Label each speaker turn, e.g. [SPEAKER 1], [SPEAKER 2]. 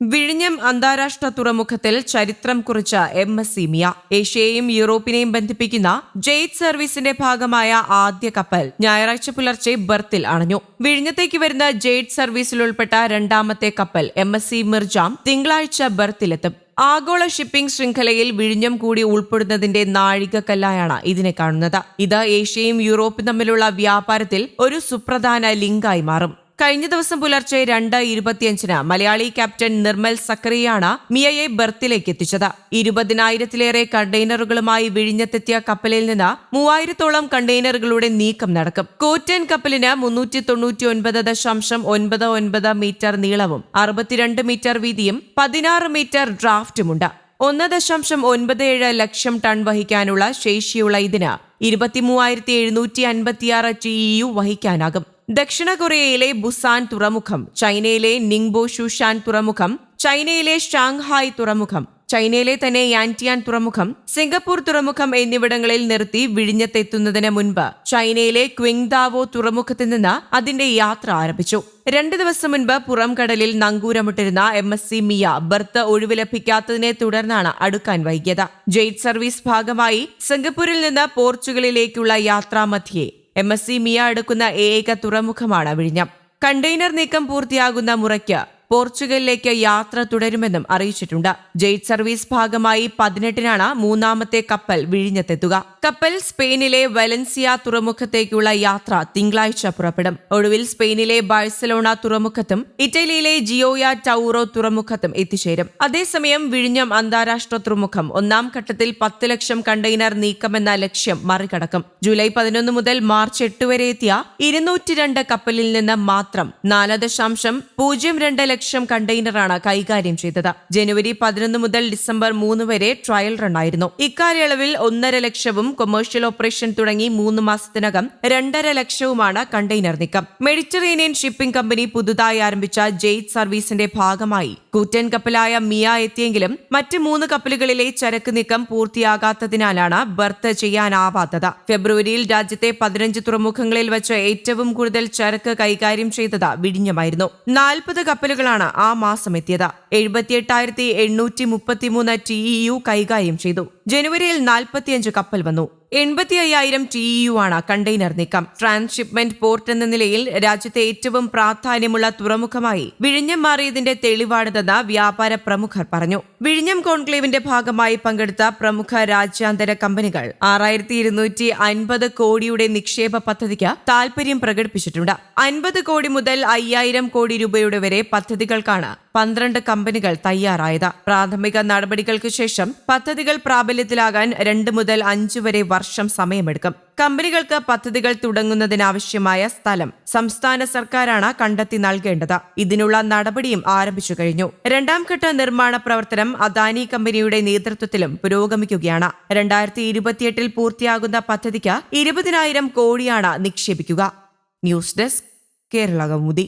[SPEAKER 1] വിഴിഞ്ഞം അന്താരാഷ്ട്ര തുറമുഖത്തിൽ ചരിത്രം കുറിച്ച എം എസ് സീമിയ. ഏഷ്യയെയും യൂറോപ്പിനെയും ബന്ധിപ്പിക്കുന്ന ജെയ്റ്റ് സർവീസിന്റെ ഭാഗമായ ആദ്യ കപ്പൽ ഞായറാഴ്ച പുലർച്ചെ ബർത്തിൽ അണഞ്ഞു. വിഴിഞ്ഞത്തേക്ക് വരുന്ന ജെയ്റ്റ് സർവീസിൽ ഉൾപ്പെട്ട രണ്ടാമത്തെ കപ്പൽ എം എസ് സി മിർജാം തിങ്കളാഴ്ച ബർത്തിലെത്തും. ആഗോള ഷിപ്പിംഗ് ശൃംഖലയിൽ വിഴിഞ്ഞം കൂടി ഉൾപ്പെടുന്നതിന്റെ നാഴികക്കല്ലായാണ് ഇതിനെ കാണുന്നത്. ഇത് ഏഷ്യയും യൂറോപ്പും തമ്മിലുള്ള വ്യാപാരത്തിൽ ഒരു സുപ്രധാന ലിങ്കായി മാറും. കഴിഞ്ഞ ദിവസം പുലർച്ചെ രണ്ട് ഇരുപത്തിയഞ്ചിന് മലയാളി ക്യാപ്റ്റൻ നിർമ്മൽ സക്കറിയാണ് മിയയെ ബർത്തിലേക്ക് എത്തിച്ചത്. ഇരുപതിനായിരത്തിലേറെ കണ്ടെയ്നറുകളുമായി വിഴിഞ്ഞത്തെത്തിയ കപ്പലിൽ നിന്ന് മൂവായിരത്തോളം കണ്ടെയ്നറുകളുടെ നീക്കം നടക്കും. കോറ്റൻ കപ്പലിന് മുന്നൂറ്റി തൊണ്ണൂറ്റി ഒൻപത് ദശാംശം ഒൻപത് ഒൻപത് മീറ്റർ നീളവും അറുപത്തിരണ്ട് മീറ്റർ വീതിയും പതിനാറ് മീറ്റർ ഡ്രാഫ്റ്റുമുണ്ട്. ഒന്ന് ദശാംശം ഒൻപത് ഏഴ് ലക്ഷം ടൺ വഹിക്കാനുള്ള ശേഷിയുള്ള ഇതിന് ഇരുപത്തിമൂവായിരത്തി എഴുന്നൂറ്റി അൻപത്തിയാറ് ടി ഇ യു വഹിക്കാനാകും. ദക്ഷിണ കൊറിയയിലെ ബുസാൻ തുറമുഖം ചൈനയിലെ നിങ്ബോ ഷുഷാൻ തുറമുഖം ചൈനയിലെ ഷാങ്ഹായ് തുറമുഖം ചൈനയിലെ തന്നെ യാന്റിയാൻ തുറമുഖം സിംഗപ്പൂർ തുറമുഖം എന്നിവിടങ്ങളിൽ നിർത്തി വിഴിഞ്ഞത്തെത്തുന്നതിന് മുൻപ് ചൈനയിലെ ക്വിങ്ദാവോ തുറമുഖത്തിൽ നിന്ന് അതിന്റെ യാത്ര ആരംഭിച്ചു. രണ്ട് ദിവസം മുൻപ് പുറം കടലിൽ നങ്കൂരമിട്ടിരുന്ന M S C Mia berth ഒഴിവ് ലഭിക്കാത്തതിനെ തുടർന്നാണ് അടുക്കാൻ വൈകിയത്. ജെയ്റ്റ് സർവീസ് ഭാഗമായി സിംഗപ്പൂരിൽ നിന്ന് പോർച്ചുഗലിലേക്കുള്ള യാത്രാമധ്യേ എം എസ് സി മിയ എടുക്കുന്ന ഏക തുറമുഖമാണ് വിഴിഞ്ഞം. കണ്ടെയ്നർ നീക്കം പൂർത്തിയാകുന്ന മുറയ്ക്ക് പോർച്ചുഗലിലേക്ക് യാത്ര തുടരുമെന്നും അറിയിച്ചിട്ടുണ്ട്. ജെയ്റ്റ് സർവീസ് ഭാഗമായി പതിനെട്ടിനാണ് മൂന്നാമത്തെ കപ്പൽ വിഴിഞ്ഞത്തെത്തുക. കപ്പൽ സ്പെയിനിലെ വലൻസിയ തുറമുഖത്തേക്കുള്ള യാത്ര തിങ്കളാഴ്ച പുറപ്പെടും. ഒടുവിൽ സ്പെയിനിലെ ബാഴ്സലോണ തുറമുഖത്തും ഇറ്റലിയിലെ ജിയോയ ടൗറോ തുറമുഖത്തും എത്തിച്ചേരും. അതേസമയം വിഴിഞ്ഞം അന്താരാഷ്ട്ര തുറമുഖം ഒന്നാം ഘട്ടത്തിൽ പത്ത് ലക്ഷം കണ്ടെയ്നർ നീക്കമെന്ന ലക്ഷ്യം മറികടക്കും. ജൂലൈ പതിനൊന്ന് മുതൽ മാർച്ച് എട്ട് വരെ എത്തിയ ഇരുന്നൂറ്റി രണ്ട് കപ്പലിൽ നിന്ന് മാത്രം നാല് ദശാംശം പൂജ്യം രണ്ട് ലക്ഷം കണ്ടെയ്നറാണ് കൈകാര്യം ചെയ്തത്. ജനുവരി പതിനൊന്ന് മുതൽ ഡിസംബർ മൂന്ന് വരെ ട്രയൽ റണ്ണായിരുന്നു. ഇക്കാലയളവിൽ ഒന്നര ലക്ഷവും കൊമേഴ്ഷ്യൽ ഓപ്പറേഷൻ തുടങ്ങി മൂന്ന് മാസത്തിനകം രണ്ടര ലക്ഷവുമാണ് കണ്ടെയ്നർ നീക്കം. മെഡിറ്ററേനിയൻ ഷിപ്പിംഗ് കമ്പനി പുതുതായി ആരംഭിച്ച ജെയ്റ്റ് സർവീസിന്റെ ഭാഗമായി കൂറ്റൻ കപ്പലായ മിയ എത്തിയെങ്കിലും മറ്റ് മൂന്ന് കപ്പലുകളിലെ ചരക്ക് നീക്കം പൂർത്തിയാകാത്തതിനാലാണ് ബർത്ത് ചെയ്യാനാവാത്തത്. ഫെബ്രുവരിയിൽ രാജ്യത്തെ പതിനഞ്ച് തുറമുഖങ്ങളിൽ വെച്ച് ഏറ്റവും കൂടുതൽ ചരക്ക് കൈകാര്യം ചെയ്തത് വിഴിഞ്ഞമായിരുന്നു. നാൽപ്പത് കപ്പലുകളാണ് ആ മാസം എത്തിയത്. എഴുപത്തിയെട്ടായിരത്തി എണ്ണൂറ്റി മുപ്പത്തിമൂന്ന് ടി ഇ യു കൈകാര്യം ചെയ്തു. ജനുവരിയിൽ നാൽപ്പത്തിയഞ്ച് കപ്പൽ വന്നു. എൺപത്തി അയ്യായിരം ടി യു ആണ് കണ്ടെയ്നർ നീക്കം. ട്രാൻസ്ഷിപ്മെന്റ് പോർട്ട് എന്ന നിലയിൽ രാജ്യത്തെ ഏറ്റവും പ്രാധാന്യമുള്ള തുറമുഖമായി വിഴിഞ്ഞം മാറിയതിന്റെ തെളിവാണിതെന്ന് വ്യാപാര പ്രമുഖർ പറഞ്ഞു. വിഴിഞ്ഞം കോൺക്ലേവിന്റെ ഭാഗമായി പങ്കെടുത്ത പ്രമുഖ രാജ്യാന്തര കമ്പനികൾ ആറായിരത്തി ഇരുന്നൂറ്റി അൻപത് കോടിയുടെ നിക്ഷേപ പദ്ധതിക്ക് താൽപര്യം പ്രകടിപ്പിച്ചിട്ടുണ്ട്. അൻപത് കോടി മുതൽ അയ്യായിരം കോടി രൂപയുടെ വരെ പദ്ധതികൾക്കാണ് പന്ത്രണ്ട് കമ്പനികൾ തയ്യാറായത്. പ്രാഥമിക നടപടികൾക്ക് ശേഷം പദ്ധതികൾ പ്രാബല്യത്തിലാകാൻ രണ്ട് മുതൽ അഞ്ചു വരെ വർഷം സമയമെടുക്കും. കമ്പനികൾക്ക് പദ്ധതികൾ തുടങ്ങുന്നതിനാവശ്യമായ സ്ഥലം സംസ്ഥാന സർക്കാരാണ് കണ്ടെത്തി നൽകേണ്ടത്. ഇതിനുള്ള നടപടിയും ആരംഭിച്ചു കഴിഞ്ഞു. രണ്ടാം ഘട്ട നിർമ്മാണ പ്രവർത്തനം അദാനി കമ്പനിയുടെ നേതൃത്വത്തിലും പുരോഗമിക്കുകയാണ്. രണ്ടായിരത്തി ഇരുപത്തിയെട്ടിൽ പൂർത്തിയാകുന്ന പദ്ധതിക്ക് ഇരുപതിനായിരം കോടിയാണ് നിക്ഷേപിക്കുക. News desk Kerala Kaumudi.